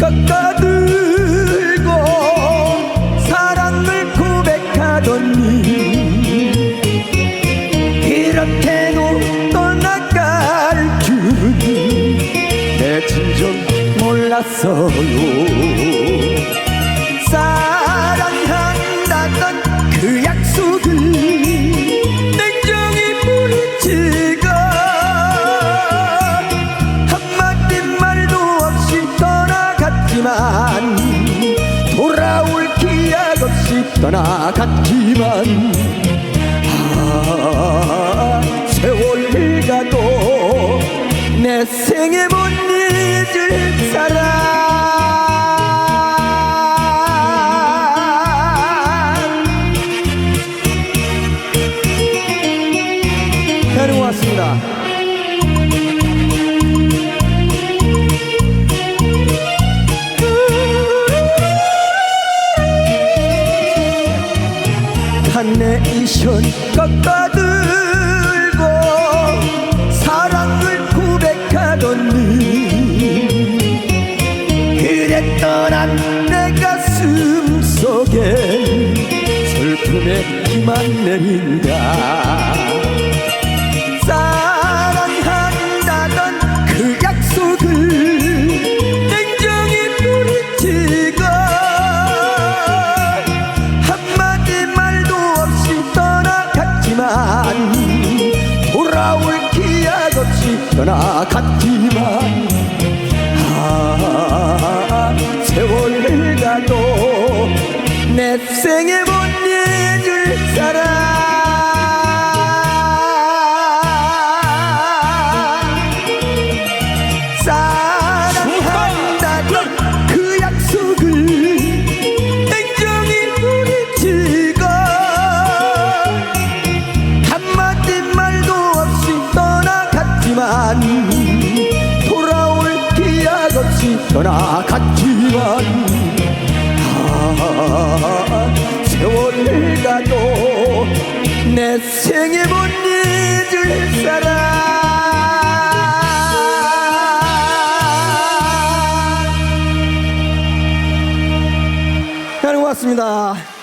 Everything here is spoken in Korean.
깎아들고 사랑을 고백하더니 이렇게도 떠나갈 줄내 진정 몰랐어요. 떠나갔지만 돌아올 기약 없이 떠나갔지만 아 세월 가도 내 생에 카네이션 깎아들고 사랑을 고백하던 니. 그랬던 한내 가슴 속에 슬픔의 비만 내린다 떠나갔지만 아 세월 가도 내 생에 못 잊을 사람 떠나갔지만 아 세월 가도 내 생에 못 잊을 사람 잘 고맙습니다.